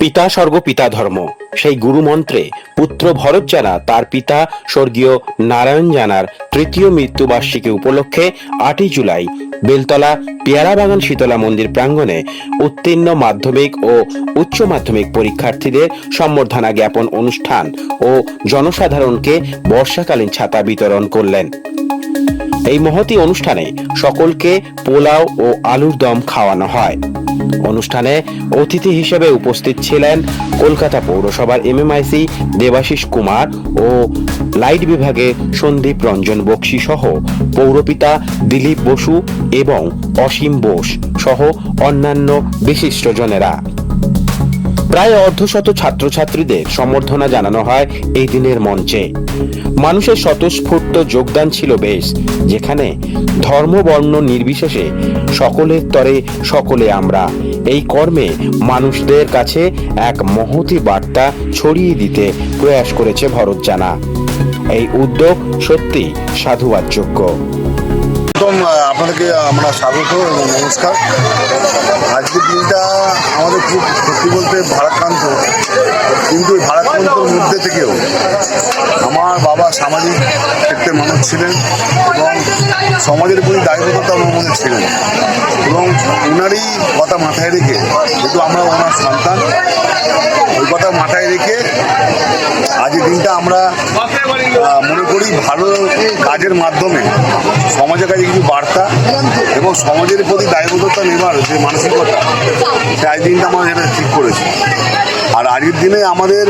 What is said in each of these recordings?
পিতা স্বর্গ, পিতা ধর্ম। সেই গুরু মন্ত্রে পুত্র ভরত জানা, তার পিতা স্বর্গীয় নারায়ণ জানার তৃতীয় মৃত্যুবার্ষিকী উপলক্ষে আটই জুলাই বেলতলা পেয়ারাবাগান শীতলা মন্দির প্রাঙ্গণে উত্তীর্ণ মাধ্যমিক ও উচ্চ মাধ্যমিক পরীক্ষার্থীদের সম্বর্ধনা জ্ঞাপন অনুষ্ঠান ও জনসাধারণকে বর্ষাকালীন ছাতা বিতরণ করলেন। এই মহতি অনুষ্ঠানে সকলকে পোলাও ও আলুর দম খাওয়ানো হয়। অনুষ্ঠানে অতিথি হিসেবে উপস্থিত ছিলেন কলকাতা পৌরসভার এমএমআইসি দেবাশিস কুমার ও লাইট বিভাগে সন্দীপ রঞ্জন বক্সি সহ পৌরপিতা দিলীপ বসু এবং অসীম বোস সহ অন্যান্য বিশিষ্টজনেরা প্রায় অর্ধশত ছাত্রছাত্রীদের সম্বর্ধনা জানানো হয় এই দিনের মঞ্চে। মানুষের স্বতঃস্ফূর্ত যোগদান ছিল বেশ, যেখানে ধর্ম বর্ণ নির্বিশেষে সকলের তরে সকলে আমরা। এই কর্মে মানুষদের কাছে এক মহতি বার্তা ছড়িয়ে দিতে প্রয়াস করেছে ভরত জানা। এই উদ্যোগ সত্যি সাধুবাদযোগ্য। প্রথম আপনাদেরকে আমরা স্বাগত এবং নমস্কার। আজকের দিনটা আমাদের খুব সত্যি বলতে, ভারাক্রান্ত। কিন্তু ওই ভারাক্রান্তর মধ্যে থেকেও আমার বাবা সামাজিক ক্ষেত্রে মানুষ ছিলেন এবং সমাজের প্রতি দায়বদ্ধতা মধ্যে ছিলেন। ওনারই কথা মাথায় রেখে, যেহেতু আমরা ওনার সন্তান, ওই কথা মাথায় রেখে আজকের দিনটা আমরা মনে করি ভালো কাজের মাধ্যমে সমাজের কাছে কিছু বার্তা এবং সমাজের প্রতি দায়বদ্ধতা নেবার যে মানসিকতা সে আজ দিনটা আমরা যেটা ঠিক করেছি। আর আজকের দিনে আমাদের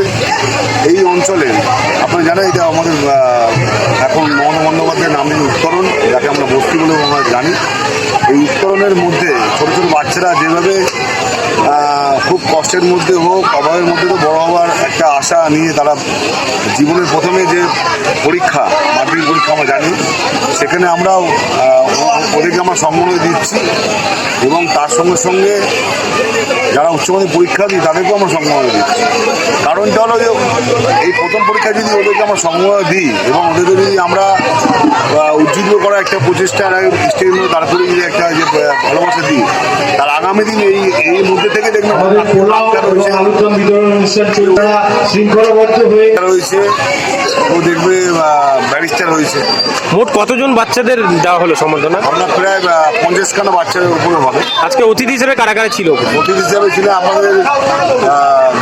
এই অঞ্চলে, আপনারা জানেন এটা আমাদের এখন মমতা বন্দ্যোপাধ্যায়ের নামে উত্তরণ, যাকে আমরা বস্তি বলেও আমরা জানি। এই উত্তরণের মধ্যে ছোটো ছোটো বাচ্চারা যেভাবে খুব কষ্টের মধ্যে হোক, অভাবের মধ্যে তো বড় হওয়ার একটা আশা নিয়ে তারা জীবনের প্রথমে যে পরীক্ষা, মাধ্যমিক পরীক্ষা আমরা জানি, সেখানে আমরাও ওদেরকে আমরা সম্মান দিচ্ছি এবং তার সঙ্গে সঙ্গে যারা উচ্চমাধ্যমিক পরীক্ষা দিই, তাদেরকেও আমরা সম্মান দিচ্ছি। কারণটা হলো যে, এই প্রথম পরীক্ষা যদি ওদেরকে আমরা সম্মান দিই এবং ওদেরকে যদি আমরা উজ্জীবিত করা একটা প্রচেষ্টা স্টেজ তারপরে যদি একটা যে ভালোবাসা দিই তার আগামী দিন এই এই থেকে ডাক্তার এবং রয়েছে। আলোচনা বিতরণ অনুষ্ঠান শৃঙ্খলাবদ্ধ হয়ে রয়েছে। ও দেখবে ব্যারিস্টার রয়েছে। মোট কতজন বাচ্চাদের দেওয়া হলো সম্বর্ধনা? আমরা প্রায় পঞ্চাশখানা বাচ্চার উপরে হবে। আজকে অতিথি হিসেবে কারা কারা ছিল? অতিথি হিসাবে ছিল আমাদের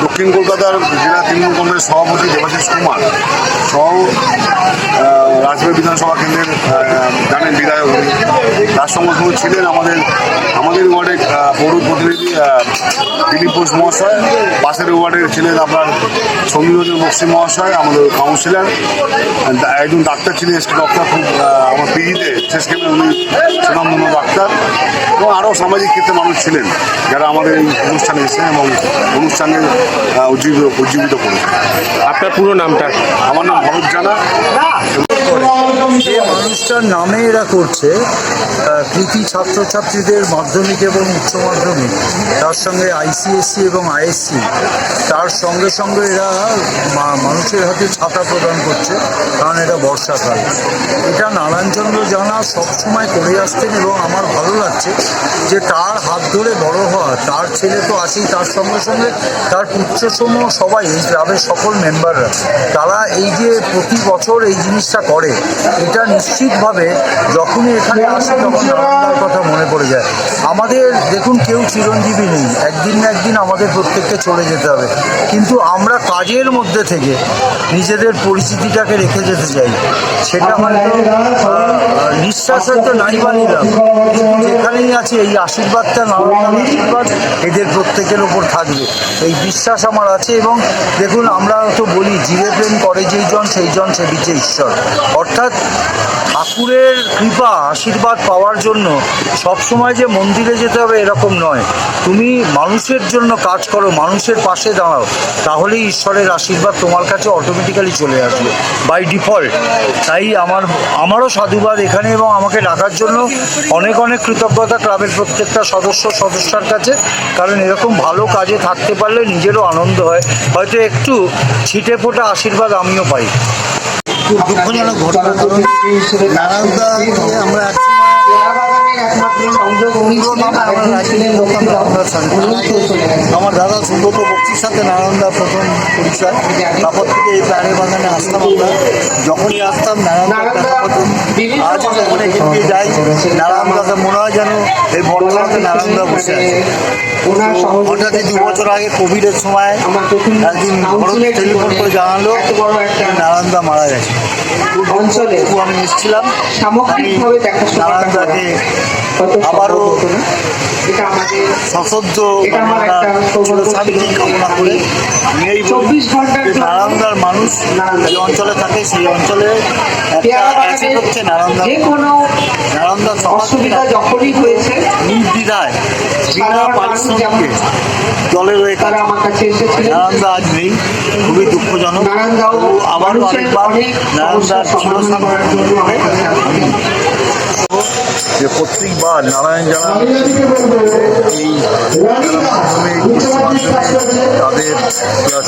দক্ষিণ কলকাতার জেলা তৃণমূল কংগ্রেসের সভাপতি দেবাশিস কুমার। সহ রাজবাড়ী বিধানসভা কেন্দ্রের জানেন বিধায়ক তার সঙ্গে সঙ্গে ছিলেন আমাদের আমাদের ওয়ার্ডের পৌর প্রতিনিধি দিলীপ ঘোষ মহাশয় পাশের ওয়ার্ডের ছিলেন আপনার সমীরঞ্জন বক্সি মহাশয় আমাদের কাউন্সিলর একজন ডাক্তার ছিলেন এসকে ডক্টর খুব আমার পিজিতে শেষ কেন্দ্রে উনি সুনামধন্য ডাক্তার এবং আরও সামাজিক ক্ষেত্রে মানুষ ছিলেন যারা আমাদের এই অনুষ্ঠানে এসেছেন এবং অনুষ্ঠানে উজ্জীবিত উজ্জীবিত করেছেন। আপনার পুরো নামটা? আমার নাম ভরত জানা। মানুষটার নামে এরা করছে কৃতি ছাত্রছাত্রীদের মাধ্যমিক এবং উচ্চ মাধ্যমিক। তার সঙ্গে আইসিএসসি এবং আইএসসি। তার সঙ্গে সঙ্গে এরা মানুষের হাতে ছাতা প্রদান করছে, কারণ এটা বর্ষাকাল। এটা নারায়ণচন্দ্র জানা সবসময় করে আসতেন এবং আমার ভালো লাগছে যে তার হাত ধরে বড় হওয়া, তার ছেলে তো আছেই, তার সঙ্গে সঙ্গে তার পুত্রসমূহ সবাই, এই ক্লাবের সকল মেম্বাররা তারা এই যে প্রতি বছর এই জিনিসটা করে, এটা নিশ্চিতভাবে যখনই এখানে আসে তখন নারায়ণদার কথা মনে পড়ে যায়। আমাদের দেখুন কেউ চিরঞ্জীবী নেই। একদিন না একদিন আমাদের প্রত্যেককে চলে যেতে হবে। কিন্তু আমরা কাজের মধ্যে থেকে নিজেদের পরিস্থিতিটাকে রেখে যেতে চাই। সেটা আহ, নিঃশ্বাস হয়তো নাই বা যেখানেই আছে এই আশীর্বাদটা নারায়ণের আশীর্বাদ এদের প্রত্যেকের ওপর থাকবে। এই বিশ্বাস আমার আছে এবং দেখুন আমরা তো বলি জীবে প্রেম করে যেই জন সেই জন সে বিচে ঈশ্বর। অর্থাৎ ঠাকুরের কৃপা, আশীর্বাদ পাওয়ার জন্য সবসময় যে মন্দিরে যেতে হবে এরকম নয়। তুমি মানুষের জন্য কাজ করো, মানুষের পাশে দাঁড়াও। তাহলেই ঈশ্বরের আশীর্বাদ তোমার কাছে অটোমেটিক্যালি চলে আসবে বাই ডিফল্ট তাই আমার, আমারও সাধুবাদ এখানে এবং আমাকে ডাকার জন্য অনেক অনেক কৃতজ্ঞতা ক্লাবের প্রত্যেকটা সদস্য, সদস্যার কাছে। কারণ এরকম ভালো কাজে থাকতে পারলে নিজেরও আনন্দ হয়। হয়তো একটু ছিটে ফোটা আশীর্বাদ আমিও পাই। দুঃখজনক ঘটনা কারণ নারায়ণদা আমরা আমার দাদা সুব্রত বক্তির সাথে নারায়ণদা প্রথম পরিচয়। তারপর থেকে এই প্যারে বাগানে আসতাম আমরা। যখনই আসতাম নারায়ণদার দিয়ে যাই। নারায়ণদাকে মনে হয় যেন এই বর্তমানে নারায়ণদা বসে আছে। হঠাৎই দু বছর আগে কোভিডের সময় একদিন টেলিফোন করে জানালো নারায়ণদা মারা গেছে। অঞ্চলে আমি এসেছিলাম। দেখাশোনাটা আবারও সশব্দ শান্তি কামনা করে। এই বলি 24 ঘণ্টার যে জন্য নারায়ণদার মানুষ যে অঞ্চলে থাকে সেই অঞ্চলে হচ্ছে নারায়ণদার অসুবিধা যখনই হয়েছে নির্দ্বিধায় বিনা পারিশ্রমিকে দলের হয়ে তারা আমার কাছে এসেছিলেন। নারায়ণদা আজ নেই খুবই দুঃখজনক। আবারও আরেকবার নারায়ণদার সমস্যার সমাধান করার জন্য আমার কাছে আসেন। যে প্রত্যেকবার নারায়ণ জানা এই মাধ্যমে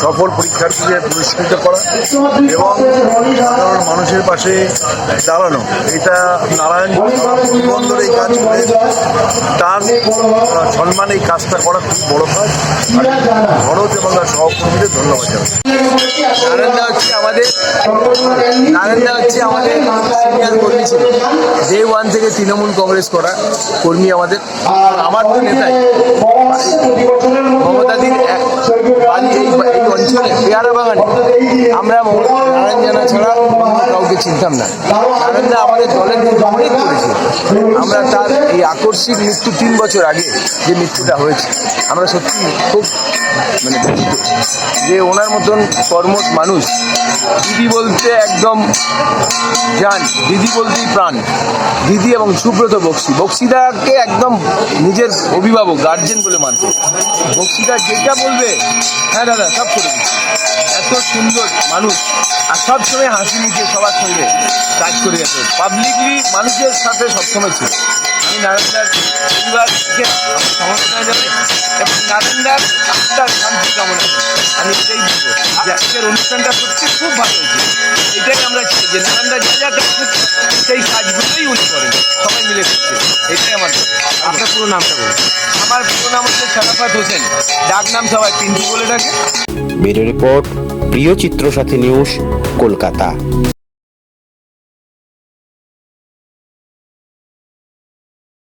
সফল পরীক্ষার্থীদের পুরস্কৃত করা এবং সাধারণ মানুষের পাশে দাঁড়ানো। এটা নারায়ণ বন্দর এই কাজ করে। তার সম্মানে এই কাজটা করা খুব বড় কাজ। ভরত এবং তার সহকর্মীদের ধন্যবাদ জানাই। নারায়ণদা হচ্ছে আমাদের নারায়ণদা হচ্ছে আমাদের ডে ওয়ান থেকে তৃণমূল কংগ্রেস করা কর্মী আমাদের। আমার তো নেতাই মমতাদির এক বাড়ি এই এই অঞ্চলে পেয়ারা বাগানে আমরা নারায়ণ জানা ছাড়া কাউকে চিনতাম না। নারায়ণদা আমাদের দলের অনেক করেছে। আমরা তার এই আকস্মিক মৃত্যু তিন বছর আগে যে মৃত্যুটা হয়েছে, আমরা সত্যি খুব মানে যে ওনার মতন কর্মঠ মানুষ, দিদি বলতে একদম জান, দিদি বলতেই প্রাণ। দিদি এবং সুব্রত বক্সি। বক্সিদাকে একদম নিজের অভিভাবক গার্জেন বলে মানত। বক্সিদা যেটা বলবে হ্যাঁ দাদা, সব করে দিচ্ছি। এত সুন্দর মানুষ। আর সবসময় হাসি মুখে সবার সঙ্গে কাজ করে গেছে পাবলিকলি মানুষের সাথে সবসময় ছিল। আমি নারায়ণদার পরিবারকে সমর্থনা জানাই এবং নারায়ণদার আত্মার শান্তি কামনা করি। আমি এটাই বলব যে আজকের অনুষ্ঠানটা সত্যি খুব ভালো হয়েছে। এটাই আমরা চাই যে নারায়ণদা যা যা কাজ করছে সেই কাজগুলোই উনি করেন। সবাই মিলে করছে। এটাই আমার। আপনার পুরো নামটা বলুন। আমার পুরো নাম হচ্ছে শারাফাত হোসেন। ডাক নাম সবাই পিন্টু বলে ডাকে। ব্যুরো রিপোর্ট প্রিয় চিত্র সাথী নিউজ কলকাতা।